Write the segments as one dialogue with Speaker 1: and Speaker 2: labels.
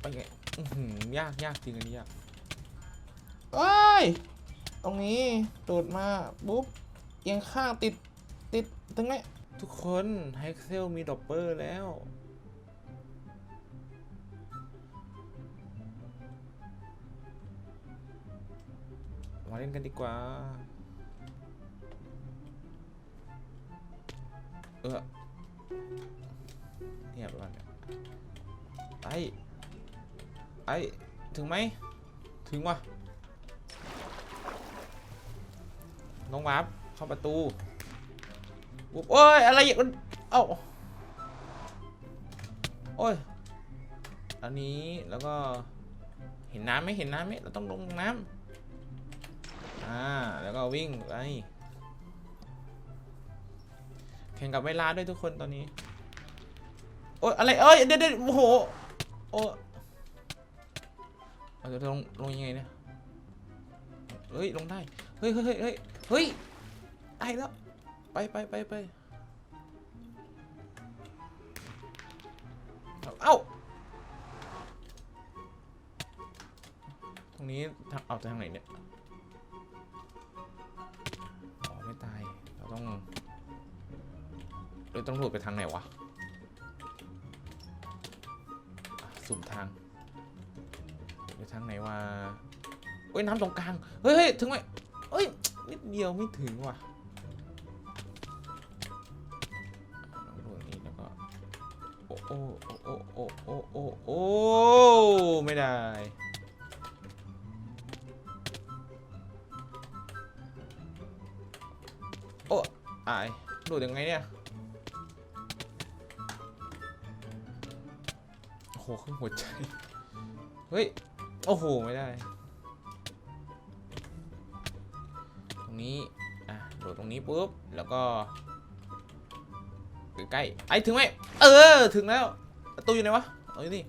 Speaker 1: ไปไงอื้อหือยากยากจริงอันนี้ยาก
Speaker 2: เอ้ยตรงนี้โดดมาปุ๊บเอียงข้างติดติดตรงไหน
Speaker 1: ทุกคนไฮเซลมีดอปเปอร์แล้ว มาเล่นกันดีกว่า เออเนี่ยประมาณเนี้ย ไอ้ ไอ้ ถึงไหม ถึงวะน้องวาร์ปเข้าประตูปุ๊บโอ้ย อะไรอย่างมันเอ้า โอ้ย อันนี้แล้วก็เห็นน้ำไหมเห็นน้ำไหมเราต้องลงน้ำอ่า แล้วก็วิ่งไปแข่งกับเวลาด้วยทุกคนตอนนี้ โอ้ยอะไร เอ้ย เดี๋ยวเดี๋ยวโอ้โห โอ้เราจะลงลงยังไงเนี่ย เฮ้ย ลงได้ เฮ้ยเฮ้ยเฮ้ยเฮ้ยไอ้แล้ว ไปไปไปไปเอาเอ้า ตรงนี้ทางเอาทางไหนเนี่ย อ๋อ ไม่ตาย เราต้องเราต้องโดดไปทางไหนวะ สุ่มทางไปทางไหนวะเฮ้ยน้ำตรงกลาง เฮ้ยเฮ้ยถึงไหมเฮ้ยนิดเดียวไม่ถึงว่ะโอ้โอ้โอ้โอ้โอ้โอ้โอไม่ได้ โอ้อายดูดยังไงเนี่ย หครึ่งหัวใจ เฮ้ย โอ้โห ไม่ได้ ตรงนี้ อะ โดดตรงนี้ปุ๊บ แล้วก็ใกล้ๆไอ้ถึงไหม เออ ถึงแล้ว ประตูอยู่ไหนวะ เอาอยู่นี่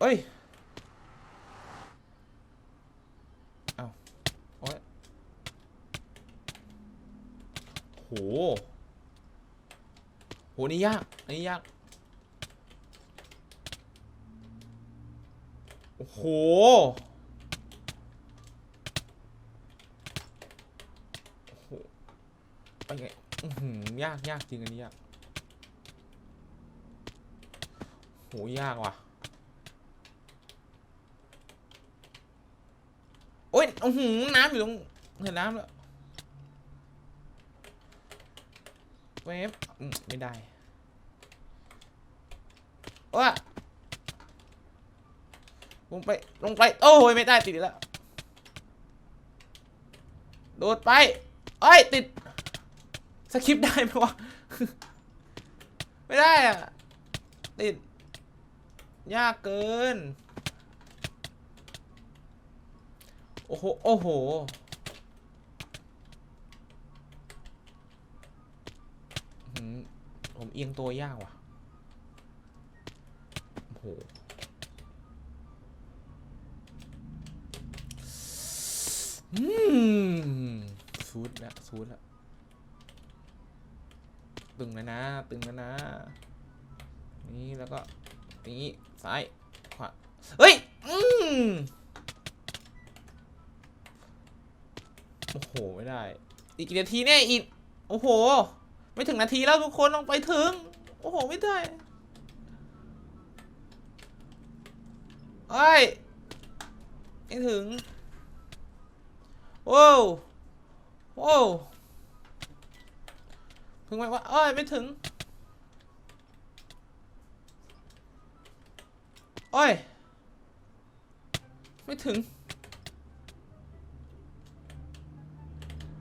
Speaker 1: เอ้ยเอาโอ้ยโห หนี่ยาก อันนี้ยาก โอ้โหโอ้โหไปไงอือหือยากยากจริงอันนี้ยากโหยากว่ะ โอ้ยอื้อหือน้ำอยู่ตรงเห็นน้ำแล้ว วฟไม่ได้ว้าลงไป ลงไป โอ้ยไม่ได้ติดแล้ว โดดไปเอ้ยติด สคริปได้ไหมวะ ไม่ได้อะติด ยากเกิน โอ้โห โอ้โหอ ผมเอียงตัวยากว่ะ โอ้โห อืมซูดแล้วซูดแล้วตึงแล้วนะ ตึงแล้วนะ นี่ แล้วก็นี้ซ้าย ขวา เฮ้ย อืมโอ้โห ไม่ได้ อีกกี่นาทีเนี่ยอีก โอ้โห ไม่ถึงนาทีแล้วทุกคนต้องไปถึง โอ้โห ไม่ได้เอ้ยไม่ถึงโว้โว้ถึงไหมวะเอ้ยไม่ถึงโอ้ย ไม่ถึง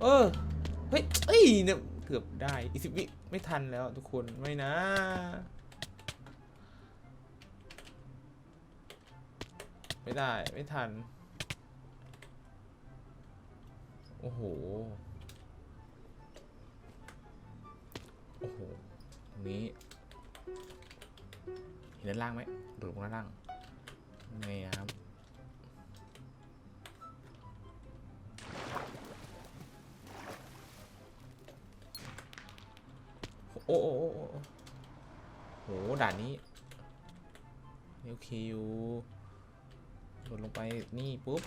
Speaker 1: เออ เฮ้ยเอ้ยเนี่ย เกือบได้อีสิบวิไม่ทันแล้วทุกคนไม่นะ ไม่ได้ไม่ทัน โอ้โห โอ้โห ตรงนี้ เห็นด้านล่างไหมดูตรงด้านล่างนี่ครับ โอ้โอ้โอ้โอ้โหด่านนี้เร็วคิวโดดลงไปนี่ปุ๊บ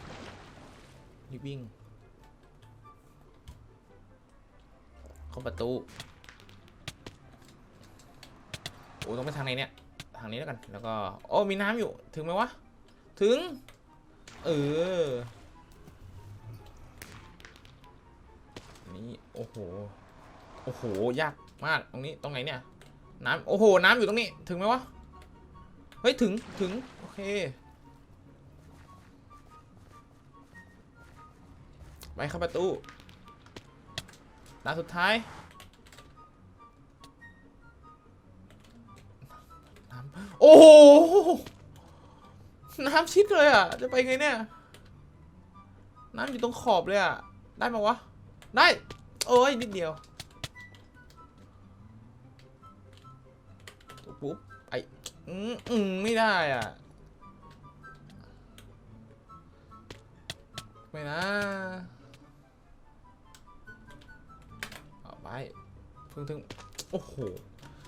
Speaker 1: รีบวิ่งเข้าประตูโอ้ต้องไปทางไหนเนี่ยทางนี้แล้วกันแล้วก็โอ้มีน้ำอยู่ถึงไหมวะถึงเออนี่โอ้โหโอ้โหยาก มาตรงนี้ตรงไหนเนี่ยน้ำโอ้โหน้ำอยู่ตรงนี้ถึงไหมวะเฮ้ยถึงถึงโอเคไปเข้าประตูด่านสุดท้ายน้ำโอ้โหน้ำชิดเลยอะจะไปไงเนี่ยน้ำอยู่ตรงขอบเลยอะได้ไหมวะได้โอ้ยนิดเดียว ปุ๊บ ไออืมไม่ได้อะ ไม่นะเอาไปเพิ่งถึงโอ้โห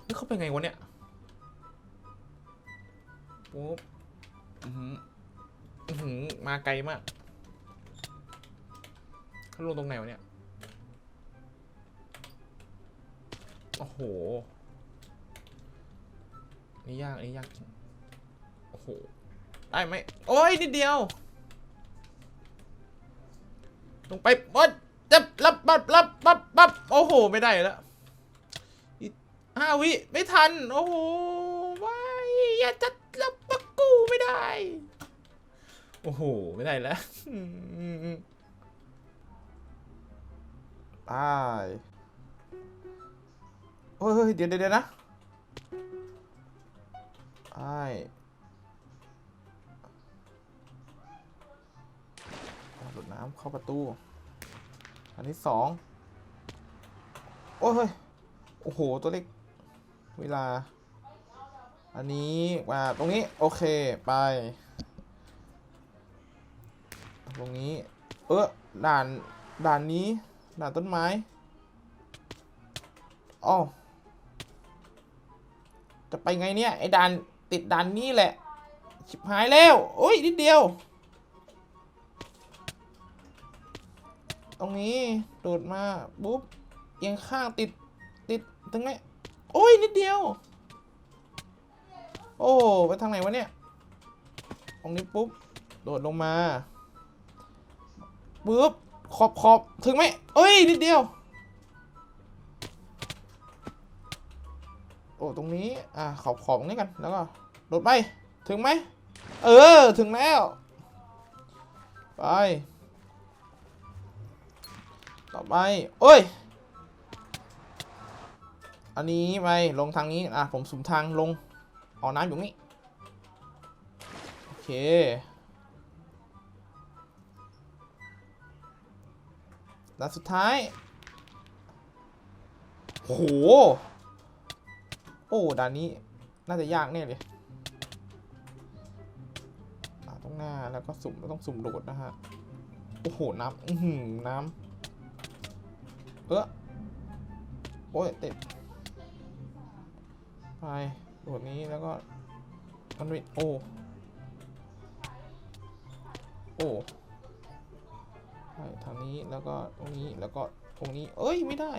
Speaker 1: นี่เขาไปไงวะเนี่ย ปุ๊บ อือหืออื้อหือมาไกลมากเขาลงตรงไหนวะเนี่ย โอ้โห นี่ยากนี่ยากจริงโอ้โหได้ไหมโอ้ยนิดเดียวลงไปบดจับรับปับรับปับปับโอ้โห ไม่ได้แล้วห้าวิไม่ทัน โอ้โหไม่อย่าจัดรับปักกูไม่ได้ โอ้โห ไม่ได้แล้วอืม
Speaker 2: ไปเฮ้ยเฮ้ยเดี๋ยวเดี๋ยวนะ ไปหลุดน้ำเข้าประตู อันที่สองโอ้ยเฮ้ยโอ้โห ตัวเล็ก เวลา อันนี้มาตรงนี้ โอเค ไป ตรงนี้ เออด่าน ด่านนี้ ด่านต้นไม้อ๋อจะไปไงเนี่ย ไอ้ด่าน ติดด่านนี้แหละ ชิบหายแล้ว โอ้ย นิดเดียว ตรงนี้โดดมาปุ๊บเอียงข้างติดติดตรงไหนโอ้ย นิดเดียว โอ้ไปทางไหนวะเนี่ย ตรงนี้ปุ๊บ โดดลงมาปุ๊บขอบขอบถึงไหมเอ้ย นิดเดียว โอ้ตรงนี้อ่าขอบขอบตรงนี้กันแล้วก็โดดไปถึงไหมเออถึงแล้ว ไป ต่อไปโอ้ย อันนี้ไปลงทางนี้อะผมสุ่มทางลงเอาน้ำอยู่นี่โอเคด่านสุดท้ายโห โอ้ด่านนี้น่าจะยากแน่เลยต้องหน้าแล้วก็สุ่มแล้วต้องสุ่มโดดนะฮะ โอ้โห น้ำอือหือน้ำเออโอ้ยติดไปโดดนี้แล้วก็มันมีโอ้โอ้ใช่ทางนี้แล้วก็ตรงนี้แล้วก็ตรงนี้ เอ้ย ไม่ได้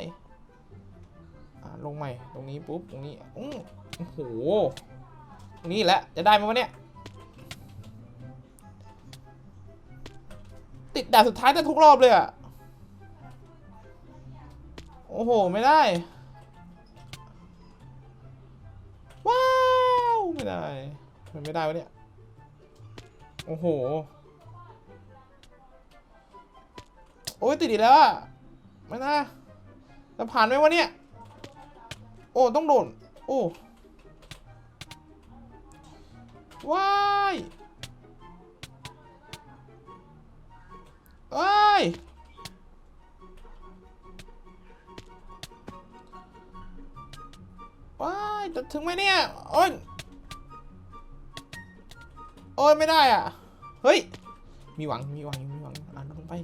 Speaker 2: ลงใหม่ตรงนี้ปุ๊บตรงนี้โอ้โหตรงนี้แหละจะได้ไหมวะเนี่ยติดด่านสุดท้ายแต่ทุกรอบเลยอะโอ้โห ไม่ได้ ว้าว ไม่ได้ มันไม่ได้วะเนี่ย โอ้โห โอ้ยติดอีกแล้วอะไม่น่าจะผ่านไหมวะเนี่ย โอ้ต้องโดน โอ้ว้ายว้ยว้ายจะถึงไหมเนี่ย โอ้ย โอ้ย ไม่ได้อะ เฮ้ย มีหวัง มีหวัง มีหวัง อ่านลงไป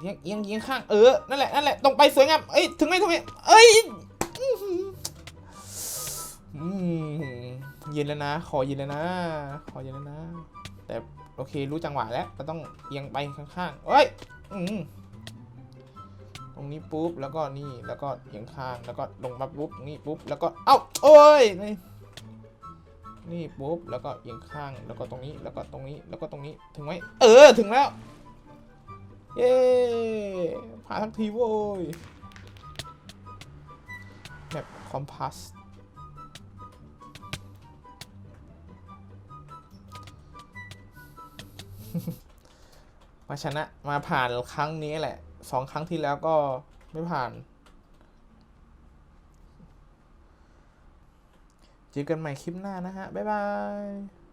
Speaker 2: เอียงเอียงเอียงข้าง เออ นั่นแหละ นั่นแหละ ตรงไปสวยงาม เอ้ย ถึงไหมถึงไหมเอ้ย อืมเย็นแล้วนะ ขอเย็นแล้วนะ ขอเย็นแล้วนะ แต่โอเครู้จังหวะแล้วเราต้องเอียงไปข้างๆเอ้ยอืมตรงนี้ปุ๊บแล้วก็นี่แล้วก็เอียงข้างแล้วก็ลงมาปุ๊บนี่ปุ๊บแล้วก็เอ้าโอ้ยนี่นี่ปุ๊บแล้วก็เอียงข้างแล้วก็ตรงนี้แล้วก็ตรงนี้แล้วก็ตรงนี้ถึงไหมเออถึงแล้วเย้ผ่านทั้งทีโว้ยแบบคอมพัส มาชนะมาผ่านครั้งนี้แหละสองครั้งที่แล้วก็ไม่ผ่านเจอกันใหม่คลิปหน้านะฮะ บ๊ายบาย